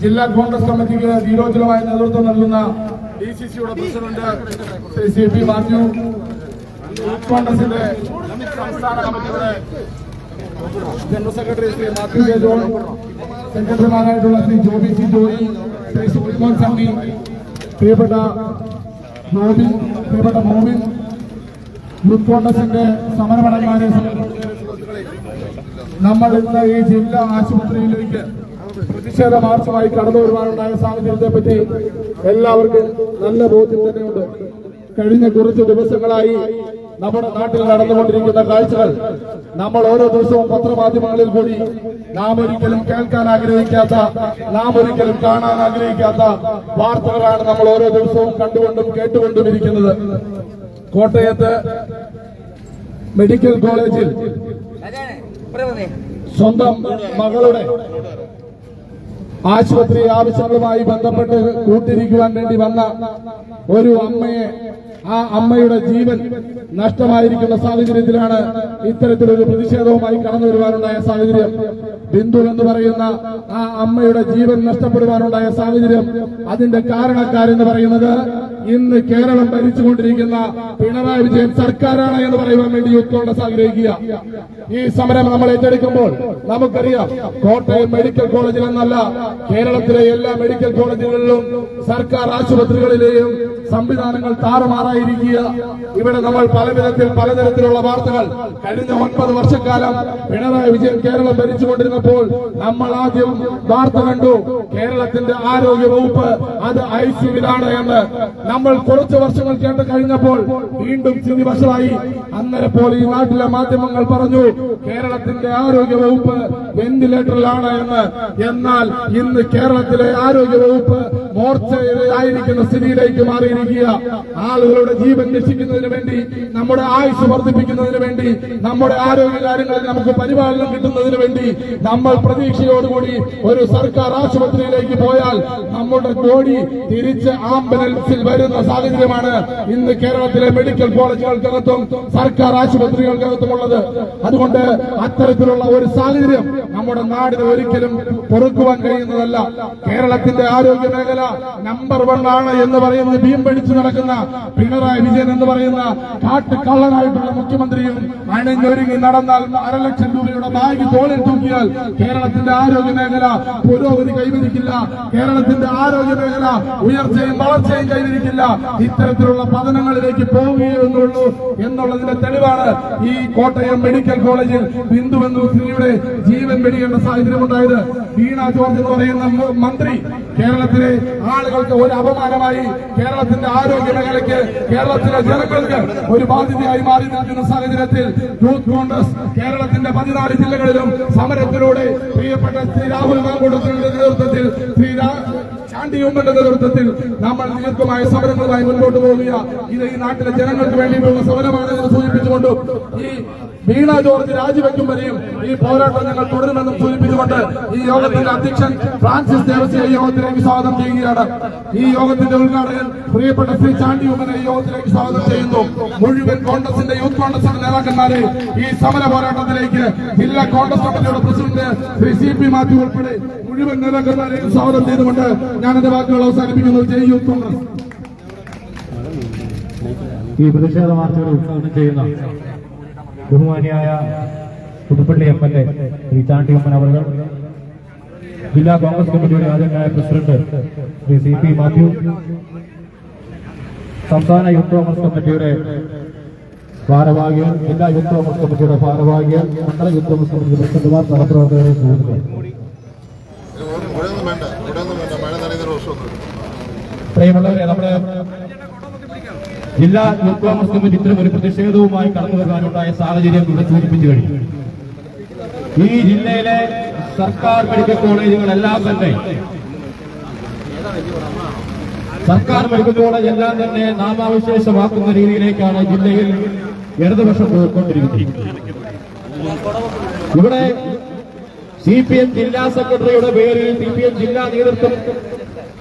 ജില്ലാ കോൺഗ്രസ് കമ്മിറ്റിക്ക് വീരോചിതമായ നേതൃത്വം നൽകുന്ന ഡി സി സിയുടെ president Shri C P Mathew youth കോൺഗ്രസിന്റെ സംസ്ഥാന കമ്മിറ്റിയുടെ general secretary Shri Mathew K John സെക്രട്ടറിമാരായിട്ടുള്ള Shri Joby C Joy Shri Sunimon Sunny പ്രിയപ്പെട്ട ജോബി പ്രിയപ്പെട്ട മോബിൻ യൂത്ത് കോൺഗ്രസിന്റെ സുഹൃത്തുക്കളെ നമ്മൾ ഇന്ന് ഈ ജില്ലാ ആശുപത്രിയിലേക്ക് പ്രതിഷേധ മാർച്ചുമായി കടന്നു വരുവാനുണ്ടായ സാഹചര്യത്തെ പറ്റി എല്ലാവർക്കും നല്ല ബോധ്യം തന്നെയുണ്ട്. കഴിഞ്ഞ കുറച്ച് ദിവസങ്ങളായി നമ്മുടെ നാട്ടിൽ നടന്നുകൊണ്ടിരിക്കുന്ന കാഴ്ചകൾ നമ്മൾ ഓരോ ദിവസവും പത്രമാധ്യമങ്ങളിൽ കൂടി നാം ഒരിക്കലും കേൾക്കാൻ ആഗ്രഹിക്കാത്ത നാം ഒരിക്കലും കാണാൻ ആഗ്രഹിക്കാത്ത വാർത്തകളാണ് നമ്മൾ ഓരോ ദിവസവും കണ്ടുകൊണ്ടും കേട്ടുകൊണ്ടും ഇരിക്കുന്നത്. കോട്ടയത്ത് മെഡിക്കൽ കോളേജിൽ സ്വന്തം മകളുടെ ആശുപത്രി ആവശ്യങ്ങളുമായി ബന്ധപ്പെട്ട് കൂട്ടിരിക്കുവാൻ വേണ്ടി വന്ന ഒരു അമ്മയെ ആ അമ്മയുടെ ജീവൻ നഷ്ടമായിരിക്കുന്ന സാഹചര്യത്തിലാണ് ഇത്തരത്തിലൊരു പ്രതിഷേധവുമായി കടന്നു വരുവാനുണ്ടായ സാഹചര്യം. ബിന്ദു എന്ന് പറയുന്ന ആ അമ്മയുടെ ജീവൻ നഷ്ടപ്പെടുവാനുണ്ടായ സാഹചര്യം അതിന്റെ കാരണക്കാരെന്ന് പറയുന്നത് ഇന്ന് കേരളം ഭരിച്ചുകൊണ്ടിരിക്കുന്ന പിണറായി വിജയൻ സർക്കാരാണ് എന്ന് പറയുവാൻ വേണ്ടി യൂത്ത് കോൺഗ്രസ് ആഗ്രഹിക്കുക. ഈ സമരം നമ്മൾ ഏറ്റെടുക്കുമ്പോൾ നമുക്കറിയാം കോട്ടയം മെഡിക്കൽ കോളേജിൽ എന്നല്ല കേരളത്തിലെ എല്ലാ മെഡിക്കൽ കോളേജുകളിലും സർക്കാർ ആശുപത്രികളിലെയും സംവിധാനങ്ങൾ താറുമാറായിരിക്കുക. ഇവിടെ നമ്മൾ പല വിധത്തിൽ പലതരത്തിലുള്ള വാർത്തകൾ. കഴിഞ്ഞ ഒൻപത് വർഷക്കാലം പിണറായി വിജയൻ കേരളം ഭരിച്ചുകൊണ്ടിരുന്നപ്പോൾ നമ്മൾ ആദ്യം വാർത്ത കണ്ടു കേരളത്തിന്റെ ആരോഗ്യ വകുപ്പ് അത് ഐ ഐസിയുവിലാണ് എന്ന്. നമ്മൾ കുറച്ചു വർഷങ്ങൾ കേട്ട് കഴിഞ്ഞപ്പോൾ വീണ്ടും സ്ഥിതി വഷളായി അന്നേരം പോലെ ഈ നാട്ടിലെ മാധ്യമങ്ങൾ പറഞ്ഞു കേരളത്തിന്റെ ആരോഗ്യ വകുപ്പ് വെന്റിലേറ്ററിലാണ് എന്ന്. എന്നാൽ ഇന്ന് കേരളത്തിലെ ആരോഗ്യ വകുപ്പ് മോർച്ചയിലായിരിക്കുന്ന സ്ഥിതിയിലേക്ക് മാറിയിരിക്കുക. ആളുകളുടെ ജീവൻ രക്ഷിക്കുന്നതിന് വേണ്ടി നമ്മുടെ ആയുസ് വർദ്ധിപ്പിക്കുന്നതിന് വേണ്ടി നമ്മുടെ ആരോഗ്യ കാര്യങ്ങളിൽ നമുക്ക് പരിപാലനം കിട്ടുന്നതിന് വേണ്ടി നമ്മൾ പ്രതീക്ഷയോടുകൂടി ഒരു സർക്കാർ ആശുപത്രിയിലേക്ക് പോയാൽ നമ്മുടെ ബോഡി തിരിച്ച് ആംബുലൻസിൽ വരുന്ന സാഹചര്യമാണ് ഇന്ന് കേരളത്തിലെ മെഡിക്കൽ കോളേജുകൾക്കകത്തും സർക്കാർ ആശുപത്രികൾക്കകത്തും ഉള്ളത് അതുകൊണ്ട് അത്തരത്തിലുള്ള ഒരു സാഹചര്യം നമ്മുടെ നാടിന് ഒരിക്കലും പൊറുക്കുവാൻ കഴിയുന്നതല്ല. കേരളത്തിന്റെ ആരോഗ്യ മേഖല നമ്പർ വൺ ആണ് എന്ന് പറയുന്നത് ഭീം പിടിച്ചു നടക്കുന്ന പിണറായി വിജയൻ എന്ന് പറയുന്ന കാട്ടുകള്ളനായിട്ടുള്ള മുഖ്യമന്ത്രിയും അണിഞ്ഞൊരുങ്ങി നടന്നാൽ അരലക്ഷം രൂപയുടെ ബാഗ് തോളിൽ തൂക്കിയാൽ കേരളത്തിന്റെ ആരോഗ്യ മേഖല പുരോഗതി കൈവരിക്കില്ല. കേരളത്തിന്റെ ആരോഗ്യ മേഖല ഉയർച്ചയും വളർച്ചയും കൈവരിക്കില്ല. ഇത്തരത്തിലുള്ള പതനങ്ങളിലേക്ക് പോവുകയുള്ളൂ എന്നുള്ളതിന്റെ തെളിവാണ് ഈ കോട്ടയം മെഡിക്കൽ കോളേജിൽ ബിന്ദു എന്ന സ്ത്രീയുടെ ജീവൻ വെടിയേണ്ട സാഹചര്യം ഉണ്ടായത് വീണ ജോർജ് എന്ന് പറയുന്ന മന്ത്രി കേരളത്തിലെ ആളുകൾക്ക് ഒരു അപമാനമായി കേരളത്തിന്റെ ആരോഗ്യ മേഖലയ്ക്ക് കേരളത്തിലെ ജനങ്ങൾക്ക് ഒരു ബാധ്യതയായി മാറി നിൽക്കുന്ന സാഹചര്യത്തിൽ യൂത്ത് കോൺഗ്രസ് കേരളത്തിന്റെ പതിനാല് ജില്ലകളിലും സമരത്തിലൂടെ പ്രിയപ്പെട്ട ശ്രീ രാഹുൽ ഗാന്ധിയുടെ നേതൃത്വത്തിൽ ശ്രീ ഉമ്മന്റെ നേതൃത്വത്തിൽ നമ്മൾ ദീർഘമായ സമരങ്ങളുമായി മുന്നോട്ട് പോവുക ഇത് ഈ നാട്ടിലെ ജനങ്ങൾക്ക് വേണ്ടിയിട്ടുള്ള സമരമാണെന്ന് സൂചിപ്പിച്ചുകൊണ്ട് ഈ വീണ ജോർജ് രാജിവെക്കും വരെയും ഈ പോരാട്ടം ഞങ്ങൾ തുടരുമെന്നും സൂചിപ്പിച്ചുകൊണ്ട് ഈ യോഗത്തിന്റെ അധ്യക്ഷൻ ഫ്രാൻസിസ് ദേവസ്യ യോഗത്തിലേക്ക് സ്വാഗതം ചെയ്യുകയാണ്. ഈ യോഗത്തിന്റെ ഉദ്ഘാടകൻ പ്രിയപ്പെട്ട ശ്രീ ചാണ്ടി ഉമ്മനെ ഈ യോഗത്തിലേക്ക് സ്വാഗതം ചെയ്യുന്നു. മുഴുവൻ കോൺഗ്രസിന്റെ യൂത്ത് കോൺഗ്രസിന്റെ നേതാക്കന്മാരെ ഈ സമര പോരാട്ടത്തിലേക്ക് ജില്ലാ കോൺഗ്രസ് കമ്മിറ്റിയുടെ president Shri C P Mathew ഉൾപ്പെടെ മുഴുവൻ നേതാക്കന്മാരെയും സ്വാഗതം ചെയ്തുകൊണ്ട് ഞാൻ എന്റെ വാക്കുകൾ അവസാനിപ്പിക്കുന്നത് ജയ് യൂത്ത് കോൺഗ്രസ്. ഈ പ്രതിഷേധ മാർച്ചുകൾ ഉദ്ഘാടനം ചെയ്യുന്ന ബഹുമാനിയായ Puthuppally M L A Shri Chandy Oommen അവർ ജില്ലാ കോൺഗ്രസ് കമ്മിറ്റിയുടെ ആദ്യമായ president Shri C P Mathew സംസ്ഥാന യൂത്ത് കോൺഗ്രസ് കമ്മിറ്റിയുടെ ഭാരവാഹികൾ ജില്ലാ യൂത്ത് കോൺഗ്രസ് കമ്മിറ്റിയുടെ ഭാരവാഹികൾ മണ്ഡല യൂത്ത് കോൺഗ്രസ് കമ്മിറ്റി പ്രസിഡന്റുമാർ സഹപ്രവർത്തകരെ സുഹൃത്തുക്കൾ ഇവിടെ ഒന്നും വേണ്ട ഇവിടെ ഒന്നും വേണ്ട മഴ നനയുന്ന ദിവസമൊന്നും പ്രിയമുള്ളവരെ നമ്മുടെ ജില്ലാ യൂത്ത് കോൺഗ്രസ് കമ്മിറ്റി ഇത്തരം ഒരു പ്രതിഷേധവുമായി കടന്നു വരാനുണ്ടായ സാഹചര്യം ഇവിടെ സൂചിപ്പിച്ചു കഴിഞ്ഞു. ഈ ജില്ലയിലെ സർക്കാർ മെഡിക്കൽ കോളേജുകളെല്ലാം തന്നെ സർക്കാർ മെഡിക്കൽ കോളേജ് എല്ലാം തന്നെ നാമാവിശേഷമാക്കുന്ന രീതിയിലേക്കാണ് ജില്ലയിൽ ഇടതുപക്ഷം പോയിക്കൊണ്ടിരിക്കുന്നത്. ഇവിടെ സി പി എം ജില്ലാ സെക്രട്ടറിയുടെ പേരിൽ സി പി എം ജില്ലാ നേതൃത്വം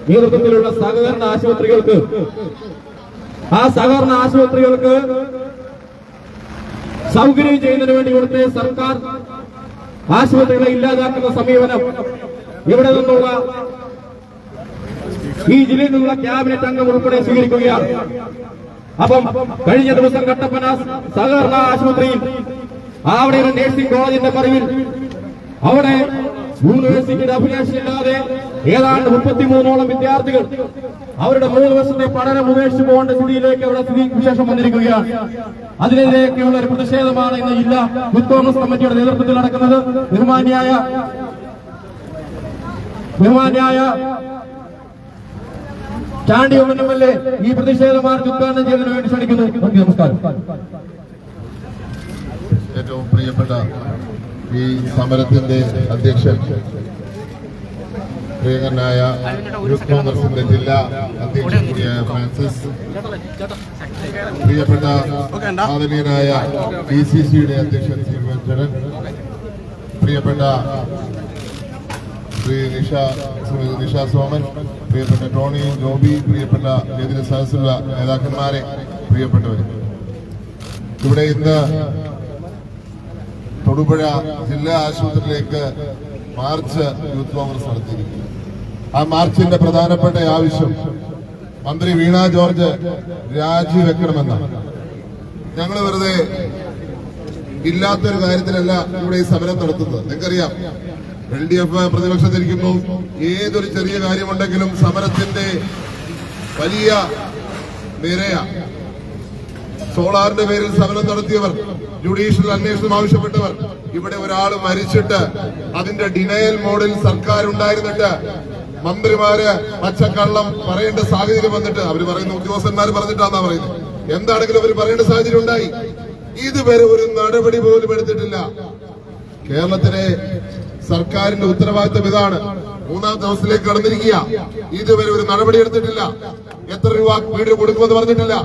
നേതൃത്വത്തിലുള്ള സഹകരണ ആശുപത്രികൾക്ക്. ആ സഹകരണ ആശുപത്രികൾക്ക് സൗകര്യം ചെയ്യുന്നതിന് വേണ്ടി ഇവിടുത്തെ സർക്കാർ ആശുപത്രികളെ ഇല്ലാതാക്കുന്ന സമീപനം ഇവിടെ നിന്നുള്ള ഈ ജില്ലയിൽ നിന്നുള്ള ക്യാബിനറ്റ് അംഗം ഉൾപ്പെടെ സ്വീകരിക്കുകയാണ്. അപ്പം കഴിഞ്ഞ ദിവസം കട്ടപ്പന സഹകരണ ആശുപത്രിയിൽ അവിടെ ഒരു നഴ്സിംഗ് കോളേജിന്റെ പറവിൽ അവിടെ യൂണിവേഴ്സിറ്റിയുടെ അഭിലാഷം ഇല്ലാതെ ഏതാണ്ട് മുപ്പത്തിമൂന്നോളം വിദ്യാർത്ഥികൾ അവരുടെ മൂന്ന് വർഷത്തെ പഠനം ഉപേക്ഷിച്ചു പോകേണ്ട സ്ഥിതിയിലേക്ക് അവിടെ സ്ഥിതി വിശേഷം വന്നിരിക്കുകയാണ്. അതിനെതിരെയൊക്കെയുള്ള ഒരു പ്രതിഷേധമാണ് ഇന്ന് ജില്ലാ യൂത്ത് കോൺഗ്രസ് കമ്മിറ്റിയുടെ നേതൃത്വത്തിൽ നടക്കുന്നത്. ബഹുമാന്യായ ബഹുമാന്യായ ചാണ്ടി എ ഈ പ്രതിഷേധ മാർച്ച് ഉദ്ഘാടനം ചെയ്തതിനു വേണ്ടി ക്ഷണിക്കുന്നു. നമസ്കാരം. ഏറ്റവും പ്രിയപ്പെട്ട ഈ സമരത്തിന്റെ അധ്യക്ഷൻ പ്രിയങ്കനായ യൂത്ത് കോൺഗ്രസിന്റെ ജില്ലാ അധ്യക്ഷൻ കൂടിയായ ഫ്രാൻസിസ് പ്രിയപ്പെട്ട ആദരണീയനായ ഡി സി സിയുടെ അധ്യക്ഷൻ സി വെങ്കടൻ പ്രിയപ്പെട്ട ശ്രീ നിഷ നിഷ സോമൻ പ്രിയപ്പെട്ട ടോണി ജോബി പ്രിയപ്പെട്ട എതിരെ സദസ്സുള്ള നേതാക്കന്മാരെ പ്രിയപ്പെട്ടവർ ഇവിടെ ഇന്ന് തൊടുപുഴ ജില്ലാ ആശുപത്രിയിലേക്ക് മാർച്ച് യൂത്ത് കോൺഗ്രസ് നടത്തിയിരിക്കുന്നു. ആ മാർച്ചിന്റെ പ്രധാനപ്പെട്ട ആവശ്യം മന്ത്രി വീണ ജോർജ് രാജിവെക്കണമെന്നാണ്. ഞങ്ങൾ വെറുതെ ഇല്ലാത്തൊരു കാര്യത്തിലല്ല ഇവിടെ ഈ സമരം നടത്തുന്നത്. നിങ്ങൾക്കറിയാം എൽ ഡി എഫ് പ്രതിപക്ഷത്തിരിക്കുമ്പോൾ ഏതൊരു ചെറിയ കാര്യമുണ്ടെങ്കിലും സമരത്തിന്റെ വലിയ നിരയ. സോളാറിന്റെ പേരിൽ സമരം നടത്തിയവർ ജുഡീഷ്യൽ അന്വേഷണം ആവശ്യപ്പെട്ടവർ. ഇവിടെ ഒരാൾ മരിച്ചിട്ട് അതിന്റെ ഡിനയൽ മോഡിൽ സർക്കാർ ഉണ്ടായിരുന്നിട്ട് മന്ത്രിമാര് പച്ചക്കള്ളം പറയേണ്ട സാഹചര്യം വന്നിട്ട് അവർ പറയുന്ന ഉദ്യോഗസ്ഥന്മാർ പറഞ്ഞിട്ടാന്നാ പറയുന്നത്. എന്താണെങ്കിലും അവർ പറയേണ്ട സാഹചര്യം ഉണ്ടായി. ഇതുവരെ ഒരു നടപടി പോലും എടുത്തിട്ടില്ല. കേരളത്തിലെ സർക്കാരിന്റെ ഉത്തരവാദിത്തം ഇതാണ്. മൂന്നാം ദിവസത്തിലേക്ക് കടന്നിരിക്കുക. ഇതുവരെ ഒരു നടപടി എടുത്തിട്ടില്ല. എത്ര രൂപ വീട് കൊടുക്കുമെന്ന് പറഞ്ഞിട്ടില്ല.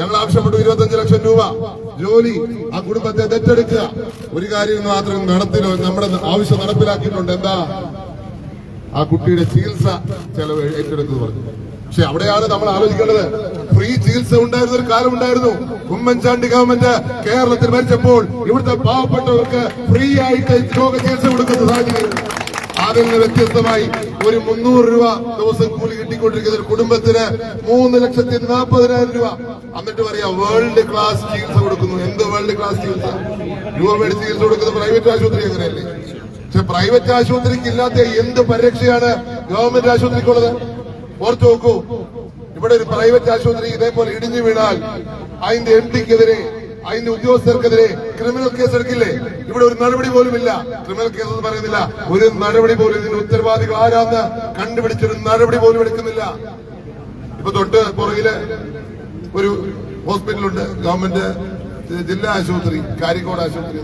ഞങ്ങൾ ആവശ്യപ്പെട്ടു ഇരുപത്തഞ്ച് ലക്ഷം രൂപ. ജോലി ആ കുടുംബത്തെ ദത്തെടുക്കുക. ഒരു കാര്യം മാത്രം നടത്തിലോ നമ്മുടെ ആവശ്യം നടപ്പിലാക്കിയിട്ടുണ്ട്. എന്താ? ആ കുട്ടിയുടെ ചികിത്സ ചെലവ് ഏറ്റെടുക്കുന്നു പറഞ്ഞു. പക്ഷെ അവിടെയാണ് നമ്മൾ ആലോചിക്കേണ്ടത്. ഫ്രീ ചികിത്സ ഉണ്ടായിരുന്ന ഒരു കാലം ഉണ്ടായിരുന്നു. ഉമ്മൻചാണ്ടി ഗവൺമെന്റ് കേരളത്തിൽ മരിച്ചപ്പോൾ ഇവിടുത്തെ പാവപ്പെട്ടവർക്ക് ഫ്രീ ആയിട്ട് രോഗ ചികിത്സ കൊടുക്കുന്ന സാഹചര്യം. അതിൽ നിന്ന് വ്യത്യസ്തമായി ഒരു മുന്നൂറ് രൂപ ദിവസം കൂലി കിട്ടിക്കൊണ്ടിരിക്കുന്ന ഒരു കുടുംബത്തിന് മൂന്ന് ലക്ഷത്തി നാൽപ്പതിനായിരം രൂപ. എന്നിട്ട് പറയാ വേൾഡ് ക്ലാസ് ചികിത്സ കൊടുക്കുന്നു. എന്ത് വേൾഡ് ക്ലാസ് ചികിത്സ? രൂപ മേടിച്ച് ചികിത്സ കൊടുക്കുന്ന പ്രൈവറ്റ് ആശുപത്രി അങ്ങനെയല്ലേ? പക്ഷെ പ്രൈവറ്റ് ആശുപത്രിക്ക് ഇല്ലാത്ത എന്ത് പരിരക്ഷയാണ് ഗവൺമെന്റ് ആശുപത്രിക്കുള്ളത്? ഓർത്തു നോക്കൂ ഇവിടെ ഒരു പ്രൈവറ്റ് ആശുപത്രി ഇതേപോലെ ഇടിഞ്ഞു വീണാൽ അതിന്റെ എം ഡിക്കെതിരെ അതിന്റെ ഉദ്യോഗസ്ഥർക്കെതിരെ ക്രിമിനൽ കേസ് എടുക്കില്ലേ? ഇവിടെ ഒരു നടപടി പോലും ഇല്ല. ക്രിമിനൽ കേസ് എന്ന് പറയുന്നില്ല. ഒരു നടപടി പോലും ഇതിന്റെ ഉത്തരവാദികൾ ആരാന്ന് കണ്ടുപിടിച്ചൊരു നടപടി പോലും എടുക്കുന്നില്ല. ഇപ്പൊ തൊട്ട് പുറകിൽ ഒരു ഹോസ്പിറ്റലുണ്ട്. ഗവൺമെന്റ് ജില്ലാ ആശുപത്രി കാരിക്കോട് ആശുപത്രി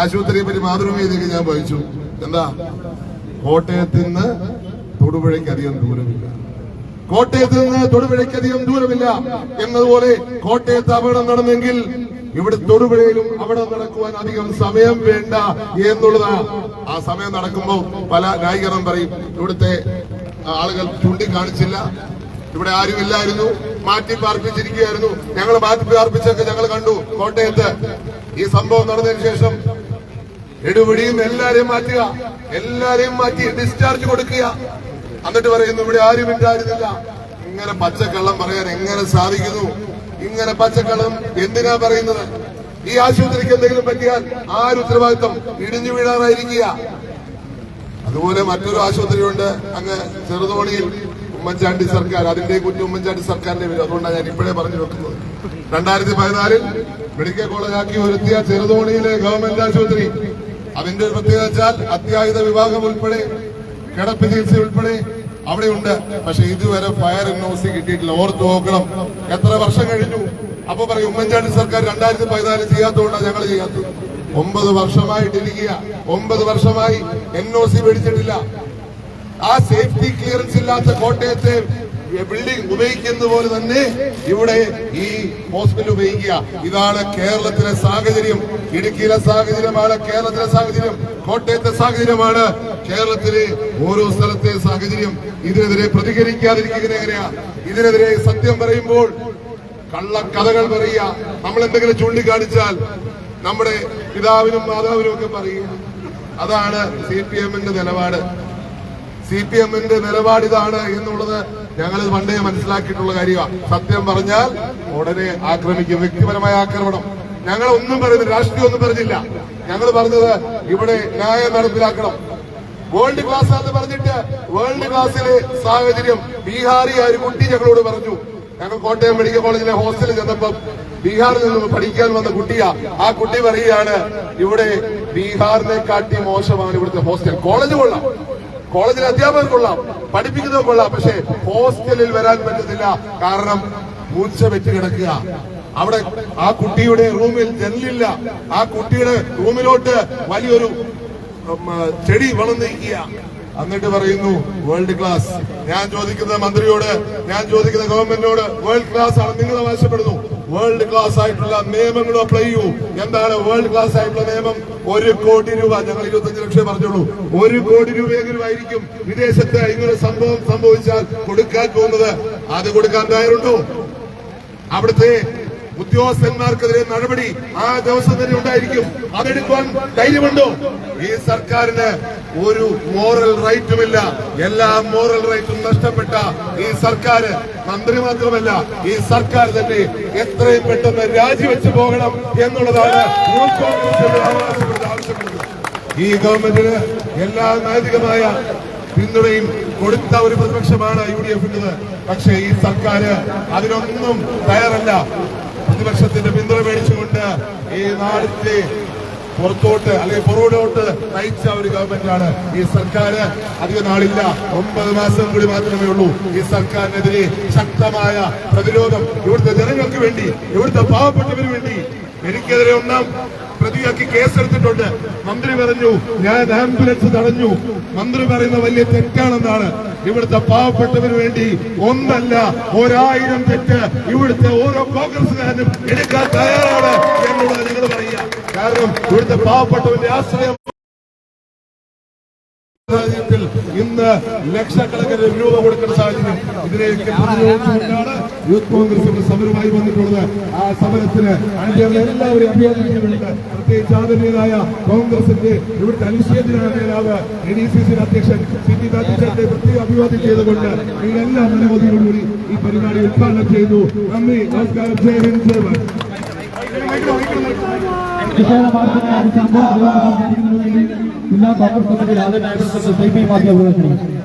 ആശുപത്രിയെ പറ്റി മാതൃഭൂമിയിലേക്ക് ഞാൻ വഹിച്ചു എന്താ? കോട്ടയത്ത് നിന്ന് തൊടുപുഴയ്ക്ക് അധികം ദൂരമില്ല. കോട്ടയത്ത് നിന്ന് തൊടുപുഴയ്ക്കധികം ദൂരമില്ല. എന്നതുപോലെ കോട്ടയത്ത് അപകടം നടന്നെങ്കിൽ ഇവിടെ തൊടുപുഴയിലും അവിടെ നടക്കുവാൻ അധികം സമയം വേണ്ട എന്നുള്ളതാ. ആ സമയം നടക്കുമ്പോൾ പല ന്യായീകരണം പറയും ഇവിടുത്തെ ആളുകൾ ചൂണ്ടിക്കാണിച്ചില്ല ഇവിടെ ആരും ഇല്ലായിരുന്നു. മാറ്റി പാർപ്പിച്ചിരിക്കുകയായിരുന്നു. ഞങ്ങൾ മാറ്റി പാർപ്പിച്ചൊക്കെ ഞങ്ങൾ കണ്ടു കോട്ടയത്ത്. ഈ സംഭവം നടന്നതിന് ശേഷം എടുപിടിയും എല്ലാരെയും മാറ്റുക എല്ലാരെയും മാറ്റി ഡിസ്ചാർജ് കൊടുക്കുക. എന്നിട്ട് പറയുന്നു ഇവിടെ ആരും ഉണ്ടായിരുന്നില്ല ഇങ്ങനെ പച്ചക്കള്ളം പറയാൻ എങ്ങനെ സാധിക്കുന്നു? ഇങ്ങനെ പച്ചക്കള്ളം എന്തിനാ പറയുന്നത്? ഈ ആശുപത്രിക്ക് എന്തെങ്കിലും പറ്റിയാൽ ആര് ഉത്തരവാദിത്വം? ഇടിഞ്ഞു വീഴാറായിരിക്കുക. അതുപോലെ മറ്റൊരു ആശുപത്രിയുണ്ട് അങ്ങ് ചെറുതോണിയിൽ ഉമ്മൻചാണ്ടി സർക്കാർ അതിന്റെ കുറ്റം ഉമ്മൻചാണ്ടി സർക്കാരിന്റെ വരും അതുകൊണ്ടാണ് ഞാൻ ഇപ്പോഴേ പറഞ്ഞു വെക്കുന്നത്. രണ്ടായിരത്തി പതിനാലിൽ മെഡിക്കൽ കോളേജാക്കി ഒരുത്തിയ ചെറുതോണിയിലെ ഗവൺമെന്റ് ആശുപത്രി. അതിന്റെ ഒരു പ്രത്യേകത വെച്ചാൽ അത്യാഹിത വിഭാഗം ഉൾപ്പെടെ കിടപ്പ് ചികിത്സ ഉൾപ്പെടെ അവിടെയുണ്ട് പക്ഷെ ഇതുവരെ ഫയർ എൻഒസി കിട്ടിയിട്ടില്ല. ഓർത്ത് നോക്കണം. എത്ര വർഷം കഴിഞ്ഞു? അപ്പൊ പറയും ഉമ്മൻചാണ്ടി സർക്കാർ രണ്ടായിരത്തി പതിനാല് ചെയ്യാത്തതുകൊണ്ടാണ് ഞങ്ങൾ ചെയ്യാത്തത്. ഒമ്പത് വർഷമായിട്ടിരിക്കുക ഒമ്പത് വർഷമായി എൻ ഒ സി മേടിച്ചിട്ടില്ല. ആ സേഫ്റ്റി ക്ലിയറൻസ് ഇല്ലാത്ത കോട്ടയത്തെ ബിൽഡിംഗ് ഉപയോഗിക്കുന്ന പോലെ തന്നെ ഇവിടെ ഈ ഹോസ്പിറ്റൽ ഉപയോഗിക്കുക. ഇതാണ് കേരളത്തിലെ സാഹചര്യം. ഇടുക്കിയിലെ സാഹചര്യമാണ് കേരളത്തിലെ സാഹചര്യം. കോട്ടയത്തെ സാഹചര്യമാണ്. കേരളത്തിലെ ഓരോ സ്ഥലത്തെ സാഹചര്യം ഇതിനെതിരെ പ്രതികരിക്കാതിരിക്കുന്നത് എങ്ങനെയാ? ഇതിനെതിരെ സത്യം പറയുമ്പോൾ കള്ളക്കഥകൾ പറയുക. നമ്മൾ എന്തെങ്കിലും ചൂണ്ടിക്കാണിച്ചാൽ നമ്മുടെ പിതാവിനും മാതാവിനും ഒക്കെ പറയുക അതാണ് സി പി എമ്മിന്റെ നിലപാട്. സി പി എമ്മിന്റെ നിലപാട് ഇതാണ് എന്നുള്ളത് ഞങ്ങൾ പണ്ടേ മനസ്സിലാക്കിയിട്ടുള്ള കാര്യമാണ്. സത്യം പറഞ്ഞാൽ ഉടനെ ആക്രമിക്കും. വ്യക്തിപരമായ ആക്രമണം. ഞങ്ങൾ ഒന്നും പറയുന്നില്ല രാഷ്ട്രീയം ഒന്നും പറഞ്ഞില്ല. ഞങ്ങൾ പറഞ്ഞത് ഇവിടെ ന്യായം നടപ്പിലാക്കണം. വേൾഡ് ക്ലാസ് എന്ന് പറഞ്ഞിട്ട് വേൾഡ് ക്ലാസ്സിലെ സാഹചര്യം ബീഹാറി ആ ഒരു കുട്ടി ഞങ്ങളോട് പറഞ്ഞു. ഞങ്ങൾ കോട്ടയം മെഡിക്കൽ കോളേജിലെ ഹോസ്റ്റലിൽ ചെന്നപ്പം ബീഹാറിൽ നിന്ന് പഠിക്കാൻ വന്ന കുട്ടിയാ. ആ കുട്ടി പറയുകയാണ് ഇവിടെ ബീഹാറിനെ കാട്ടി മോശമാണ് ഇവിടുത്തെ ഹോസ്റ്റൽ. കോളേജ് കൊള്ളാം. കോളേജിലെ അധ്യാപകർ കൊള്ളാം. പഠിപ്പിക്കുന്നത് കൊള്ളാം പക്ഷെ ഹോസ്റ്റലിൽ വരാൻ പറ്റുന്നില്ല. കാരണം മൂച്ച വെച്ച് കിടക്കുക. അവിടെ ആ കുട്ടിയുടെ റൂമിൽ ജനലില്ല. ആ കുട്ടിയുടെ റൂമിലോട്ട് വലിയൊരു ചെടി വളർന്നിരിക്കുക. എന്നിട്ട് പറയുന്നു വേൾഡ് ക്ലാസ് ഞാൻ ചോദിക്കുന്ന മന്ത്രിയോട് ഞാൻ ചോദിക്കുന്ന ഗവൺമെന്റിനോട് വേൾഡ് ക്ലാസ് ആണ് നിങ്ങൾ ആവശ്യപ്പെടുന്നു വേൾഡ് ക്ലാസ് ആയിട്ടുള്ള നിയമങ്ങൾ അപ്ലൈ ചെയ്യൂ. എന്താണ് വേൾഡ് ക്ലാസ് ആയിട്ടുള്ള നിയമം? ഒരു കോടി രൂപ ഞങ്ങൾ ഇരുപത്തഞ്ച് ലക്ഷം പറഞ്ഞോളൂ ഒരു കോടി രൂപയെങ്കിലും ആയിരിക്കും വിദേശത്ത് ഇങ്ങനെ സംഭവം സംഭവിച്ചാൽ കൊടുക്കാൻ പോകുന്നത്. അത് കൊടുക്കാൻ തയ്യാറുണ്ടോ? അവിടുത്തെ ഉദ്യോഗസ്ഥന്മാർക്കെതിരെ നടപടി ആ ദിവസം തന്നെ ഉണ്ടായിരിക്കും. അതെടുക്കാൻ ധൈര്യമുണ്ടോ? ഈ സർക്കാരിന് ഒരു മോറൽ റൈറ്റുമില്ല. എല്ലാ മോറൽ റൈറ്റും നഷ്ടപ്പെട്ട ഈ സർക്കാർ മന്ത്രി മാത്രമല്ല ഈ സർക്കാർ തന്നെ എത്രയും പെട്ടെന്ന് രാജിവെച്ചു പോകണം എന്നുള്ളതാണ് ഈ ഗവൺമെന്റിന് എല്ലാ നൈതികമായ പിന്തുണയും കൊടുത്ത ഒരു പ്രതിപക്ഷമാണ് യു ഡി എഫിന്റെത് പക്ഷേ ഈ സർക്കാർ അതിനൊന്നും തയ്യാറല്ല. പ്രതിപക്ഷത്തിന്റെ പിന്തുണ മേടിച്ചുകൊണ്ട് ഈ നാടിന്റെ പുറത്തോട്ട് അല്ലെങ്കിൽ പുറകോട്ട് നയിച്ച ഒരു ഗവൺമെന്റാണ് ഈ സർക്കാർ അധിക നാളില്ല ഒമ്പത് മാസം കൂടി മാത്രമേ ഉള്ളൂ ഈ സർക്കാരിനെതിരെ ശക്തമായ പ്രതിരോധം ഇവിടുത്തെ ജനങ്ങൾക്ക് വേണ്ടി ഇവിടുത്തെ പാവപ്പെട്ടവന് വേണ്ടി. എനിക്കെതിരെ ഒന്നാം പ്രതിയാക്കി കേസെടുത്തിട്ടുണ്ട്. മന്ത്രി പറഞ്ഞു ഞാൻ ആംബുലൻസ് തടഞ്ഞു. മന്ത്രി പറയുന്ന വലിയ തെറ്റാണെന്നാണ്. ഇവിടുത്തെ പാവപ്പെട്ടവന് വേണ്ടി ഒന്നല്ല ഒരായിരം തെറ്റ് ഇവിടുത്തെ ഓരോ കോൺഗ്രസുകാരനും എടുക്കാൻ തയ്യാറാണ് എന്നുള്ളത് നിങ്ങൾ പറയുക. കാരണം ഇവിടുത്തെ പാവപ്പെട്ടവന്റെ ആശ്രയം സാഹചര്യത്തിൽ ഇന്ന് ലക്ഷക്കണക്കിന് രൂപ കൊടുക്കുന്ന സാഹചര്യം ഇതിനെയൊക്കെ പ്രതിരോധിച്ചുകൊണ്ടാണ് യൂത്ത് കോൺഗ്രസ് ഇവിടെ വന്നിട്ടുള്ളത്. ആ സമരത്തിന് അണിചേർന്ന എല്ലാവരെയും അഭിവാദിക്കുന്നുണ്ട് പ്രത്യേകിച്ച് ആദരണീയനായ കോൺഗ്രസിന്റെ ഇവിടുത്തെ അനുശേചന നേതാവ് എ ഡി സി സി അധ്യക്ഷൻ സി ടി ബാബുചേട്ടനെ പ്രത്യേക അഭിവാദ്യം ചെയ്തുകൊണ്ട് നിങ്ങളെല്ലാം അനുമതിയോടുകൂടി ഈ പരിപാടി ഉദ്ഘാടനം ചെയ്തു. നന്ദി. നമസ്കാരം. ജയ ഹിന്ദ് ജില്ലാ കോൺഗ്രസ് കമ്മിറ്റി ആദ്യ നേതൃത്വത്തിൽ സി പി മാധ്യമ